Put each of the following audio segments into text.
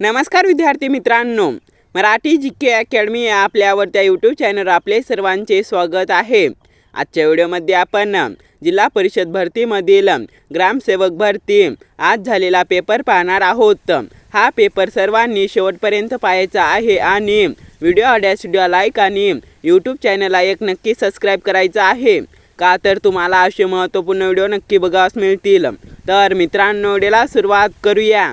नमस्कार विद्यार्थी मित्रांनो. मराठी जी के अकॅडमी या आपल्या आवडत्या यूट्यूब चॅनल आपले सर्वांचे स्वागत आहे. आजच्या व्हिडिओमध्ये आपण जिल्हा परिषद भरतीमधील ग्रामसेवक भरती आज झालेला पेपर पाहणार आहोत. हा पेपर सर्वांनी शेवटपर्यंत पाहायचा आहे आणि व्हिडिओ आवडल्यास व्हिडिओ लाईक आणि यूट्यूब चॅनलला एक नक्की सबस्क्राईब करायचं आहे. का तर तुम्हाला असे महत्त्वपूर्ण व्हिडिओ नक्की बघावयास मिळतील. तर मित्रांनो व्हिडिओला सुरुवात करूया.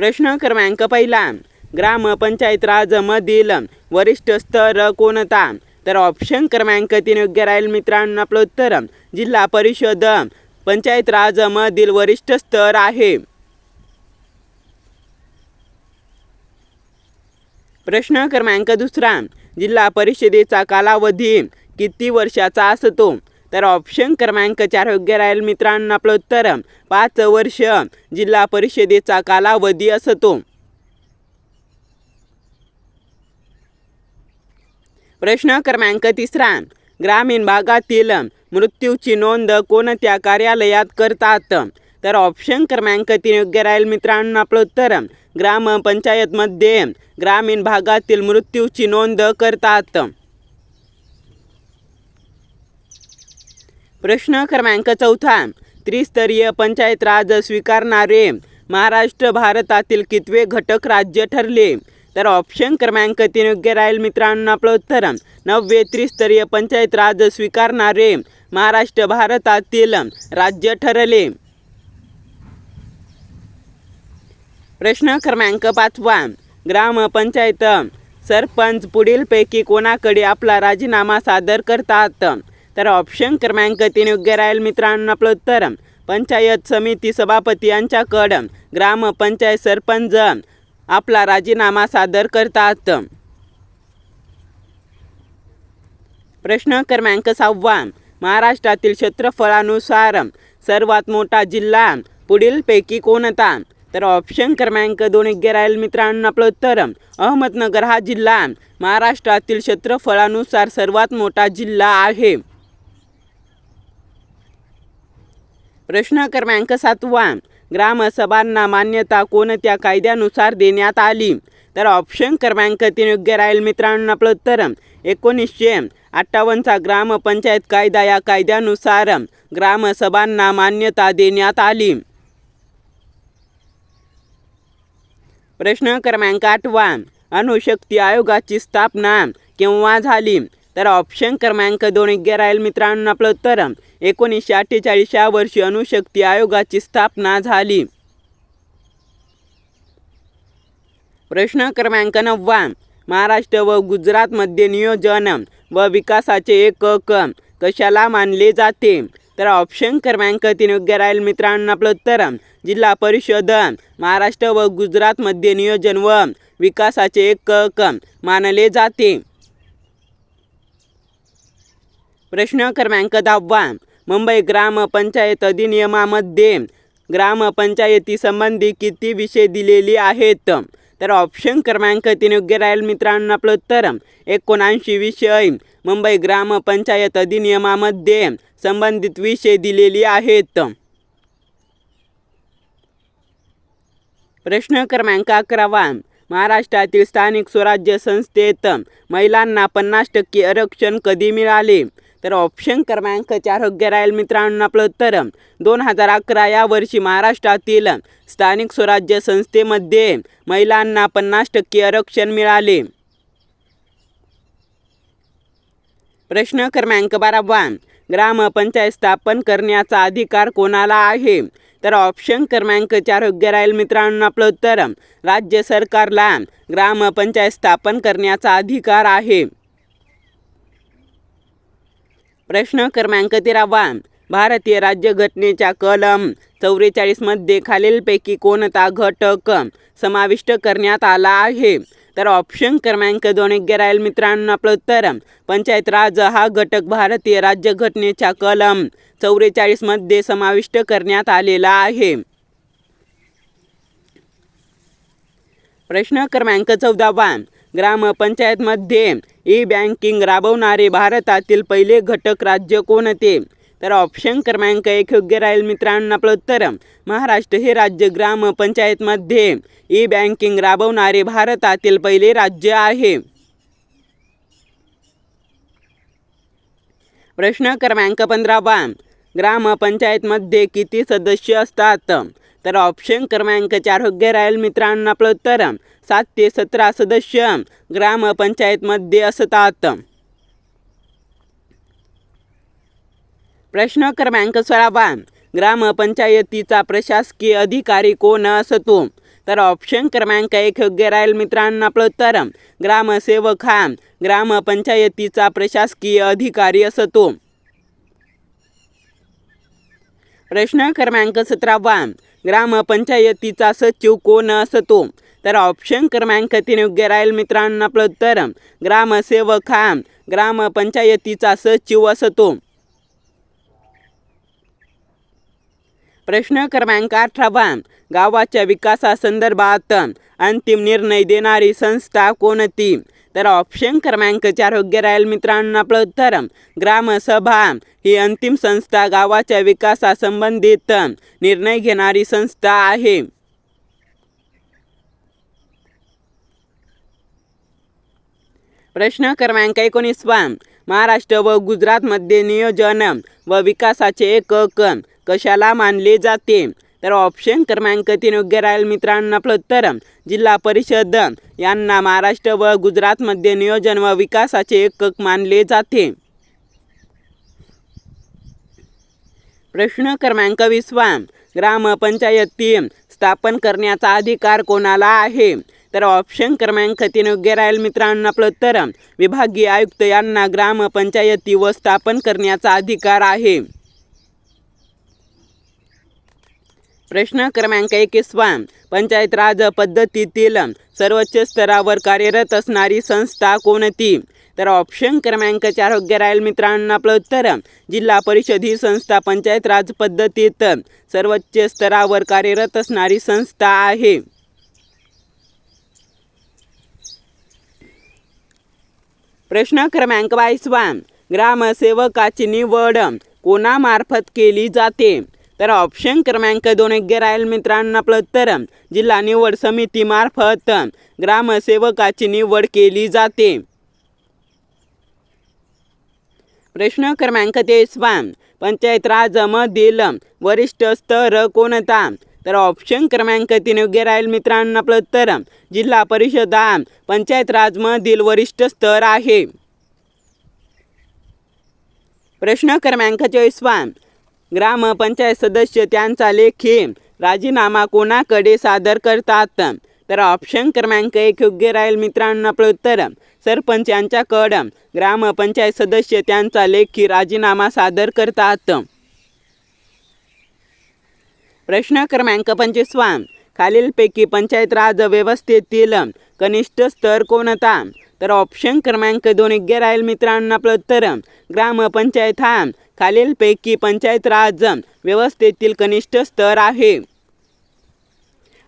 प्रश्न क्रमांक पहिला ग्रामपंचायत राजमधील वरिष्ठ स्तर कोणता? तर ऑप्शन क्रमांक तीन योग्य राहील मित्रांनो आपलं उत्तर जिल्हा परिषद पंचायत राजमधील वरिष्ठ स्तर आहे. प्रश्न क्रमांक दुसरा जिल्हा परिषदेचा कालावधी किती वर्षाचा असतो? तर ऑप्शन क्रमांक चार योग्य राहील मित्रांनो आपलं उत्तर. पाच वर्ष जिल्हा परिषदेचा कालावधी असतो. प्रश्न क्रमांक तिसरा. ग्रामीण भागातील मृत्यूची नोंद कोणत्या कार्यालयात करतात? तर ऑप्शन क्रमांक तीन योग्य राहील मित्रांनो आपलं उत्तर. ग्रामपंचायतमध्ये ग्रामीण भागातील मृत्यूची नोंद करतात. प्रश्न क्रमांक चौथा त्रिस्तरीय पंचायत राज स्वीकारणारे महाराष्ट्र भारतातील कितवे घटक राज्य ठरले? तर ऑप्शन क्रमांक तीन योग्य राहील मित्रांनो आपलं उत्तर. नववे त्रिस्तरीय पंचायत राज स्वीकारणारे महाराष्ट्र भारतातील राज्य ठरले. प्रश्न क्रमांक पाचवा ग्रामपंचायत सरपंच पुढीलपैकी कोणाकडे आपला राजीनामा सादर करतात? तर ऑप्शन क्रमांक तीन योग्य राहील मित्रांनो आपलं उत्तर. पंचायत समिती सभापती यांच्याकडं ग्रामपंचायत सरपंच आपला राजीनामा सादर करतात. प्रश्न क्रमांक सहावा. महाराष्ट्रातील क्षेत्रफळानुसार सर्वात मोठा जिल्हा पुढीलपैकी कोणता? तर ऑप्शन क्रमांक दोन योग्य राहील मित्रांनो आपलं उत्तर. अहमदनगर हा जिल्हा महाराष्ट्रातील क्षेत्रफळानुसार सर्वात मोठा जिल्हा आहे. प्रश्न क्रमांक सातवा. ग्रामसभांना मान्यता कोणत्या कायद्यानुसार देण्यात आली? तर ऑप्शन क्रमांक तीन योग्य राहील मित्रांनो आपलं उत्तर. एकोणीसशे अठ्ठावन्नचा ग्रामपंचायत कायदा या कायद्यानुसार ग्रामसभांना मान्यता देण्यात आली. प्रश्न क्रमांक आठवा. अणुशक्ती आयोगाची स्थापना केव्हा झाली? तर ऑप्शन क्रमांक दोन योग्य राहील मित्रांनो. आपलं उत्तर एकोणीसशे अठ्ठेचाळीस या वर्षी अणुशक्ती आयोगाची स्थापना झाली. प्रश्न क्रमांक नववा महाराष्ट्र व गुजरातमध्ये नियोजन व विकासाचे एकक कशाला मानले जाते? तर ऑप्शन क्रमांक तीन योग्य राहील मित्रांनो. आपलं उत्तर जिल्हा परिषद महाराष्ट्र व गुजरातमध्ये नियोजन व विकासाचे एकक मानले जाते. प्रश्न क्रमांक दहावा मुंबई ग्रामपंचायत अधिनियमामध्ये ग्रामपंचायती संबंधी किती विषय दिलेली आहेत? तर ऑप्शन क्रमांक तीन योग्य राहील मित्रांनो आपलं उत्तर. एकोणऐंशी विषय. मुंबई ग्रामपंचायत अधिनियमामध्ये संबंधित विषय दिलेली आहेत. प्रश्न क्रमांक अकरावा. महाराष्ट्रातील स्थानिक स्वराज्य संस्थेत महिलांना पन्नास टक्के आरक्षण कधी मिळाले? तर ऑप्शन क्रमांक चार हो योग्य राहील मित्रांनो आपलं उत्तर. दोन हजार अकरा या वर्षी महाराष्ट्रातील स्थानिक स्वराज्य संस्थेमध्ये महिलांना पन्नास टक्के आरक्षण मिळाले. प्रश्न क्रमांक बारावा ग्रामपंचायत स्थापन करण्याचा अधिकार कोणाला आहे? तर ऑप्शन क्रमांक चार हो योग्य राहील मित्रांनो आपलं उत्तर. राज्य सरकारला ग्रामपंचायत स्थापन करण्याचा अधिकार आहे. प्रश्न क्रमांक तेरावा. भारतीय राज्यघटनेच्या कलम चौवेचाळीसमध्ये खालीलपैकी कोणता घटक समाविष्ट करण्यात आला आहे? तर ऑप्शन क्रमांक दोन योग्य राहील मित्रांनो आपलं उत्तर. पंचायत राज हा घटक भारतीय राज्यघटनेच्या कलम चौवेचाळीसमध्ये समाविष्ट करण्यात आलेला आहे. प्रश्न क्रमांक चौदावा. ग्रामपंचायतमध्ये ई बँकिंग राबवणारे भारतातील पहिले घटक राज्य कोणते? तर ऑप्शन क्रमांक एक योग्य राहील मित्रांनो आपलं उत्तर. महाराष्ट्र हे राज्य ग्रामपंचायतमध्ये ई बँकिंग राबवणारे भारतातील पहिले राज्य आहे. प्रश्न क्रमांक पंधरावा. ग्रामपंचायतमध्ये किती सदस्य असतात? तर ऑप्शन क्रमांक चार हो योग्य राहील मित्रांनो आपलं उत्तर सात ते सतरा सदस्य ग्रामपंचायतमध्ये असतात. प्रश्न क्रमांक सोळावा ग्रामपंचायतीचा प्रशासकीय अधिकारी कोण असतो? तर ऑप्शन क्रमांक एक हो योग्य राहील मित्रांनो आपलं उत्तर ग्रामसेवक हा ग्रामपंचायतीचा प्रशासकीय अधिकारी असतो. प्रश्न क्रमांक सतरावा ग्रामपंचायतीचा सचिव कोण असतो? तर ऑप्शन क्रमांक तीन योग्य राहील मित्रांनो आपलं उत्तर. ग्रामसेवक हा ग्रामपंचायतीचा सचिव असतो. प्रश्न क्रमांक अठरावा. गावाच्या विकासासंदर्भात अंतिम निर्णय देणारी संस्था कोणती? तर ऑप्शन क्रमांक चार योग्य राहील मित्रांनो आपलं उत्तर ग्रामसभा ही अंतिम संस्था गावाच्या विकासासंबंधित निर्णय घेणारी संस्था आहे. प्रश्न क्रमांक एकोणीसवा महाराष्ट्र व गुजरातमध्ये नियोजन व विकासाचे एकक कशाला मानले जाते? तर ऑप्शन क्रमांक तीन योग्य राहील मित्रांनो आपलं तर जिल्हा परिषद. यांना महाराष्ट्र व गुजरातमध्ये नियोजन व विकासाचे एकक मानले जाते. प्रश्न क्रमांक वीसवा. ग्रामपंचायती स्थापन करण्याचा अधिकार कोणाला आहे? तर ऑप्शन क्रमांक तीन योग्य राहील मित्रांनो आपलं तर विभागीय आयुक्त यांना ग्रामपंचायती व स्थापन करण्याचा अधिकार आहे. प्रश्न क्रमांक एकवीसवा पंचायत राज पद्धतीतील सर्वोच्च स्तरावर कार्यरत असणारी संस्था कोणती? तर ऑप्शन क्रमांक चार योग्य राहील मित्रांनो आपलं उत्तर. जिल्हा परिषद ही संस्था पंचायत राज पद्धतीत सर्वोच्च स्तरावर कार्यरत असणारी संस्था आहे. प्रश्न क्रमांक बावीसवा ग्रामसेवकाची निवड कोणामार्फत केली जाते? तर ऑप्शन क्रमांक दोन योग्य राहील मित्रांनो आपलं तर. जिल्हा निवड समितीमार्फत ग्रामसेवकाची निवड केली जाते. प्रश्न क्रमांक तेसवा पंचायत राजमधील वरिष्ठ स्तर कोणता? तर ऑप्शन क्रमांक तीन योग्य राहील मित्रांनो आपलं तर. जिल्हा परिषद हा पंचायत राजमधील वरिष्ठ स्तर आहे. प्रश्न क्रमांक चोवीसवा ग्रामपंचायत सदस्य त्यांचा लेखी राजीनामा कोणाकडे सादर करतात? तर ऑप्शन क्रमांक एक योग्य राहील मित्रांनो आपलं उत्तर सरपंच यांच्याकडं ग्रामपंचायत सदस्य त्यांचा लेखी राजीनामा सादर करतात. प्रश्न क्रमांक पंचवीसवा. खालीलपैकी पंचायत राज व्यवस्थेतील कनिष्ठ स्तर कोणता? तर ऑप्शन क्रमांक दोन योग्य राहील मित्रांनो आपलं उत्तर. ग्रामपंचायत हा. खालीलपैकी पंचायत राज. व्यवस्थेतील कनिष्ठ स्तर आहे.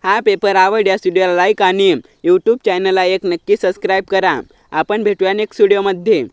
हा पेपर आवडल्यास व्हिडिओला लाईक आणि यूट्यूब चॅनलला एक नक्की सबस्क्राईब करा. आपण भेटूया नेक्स्ट व्हिडिओमध्ये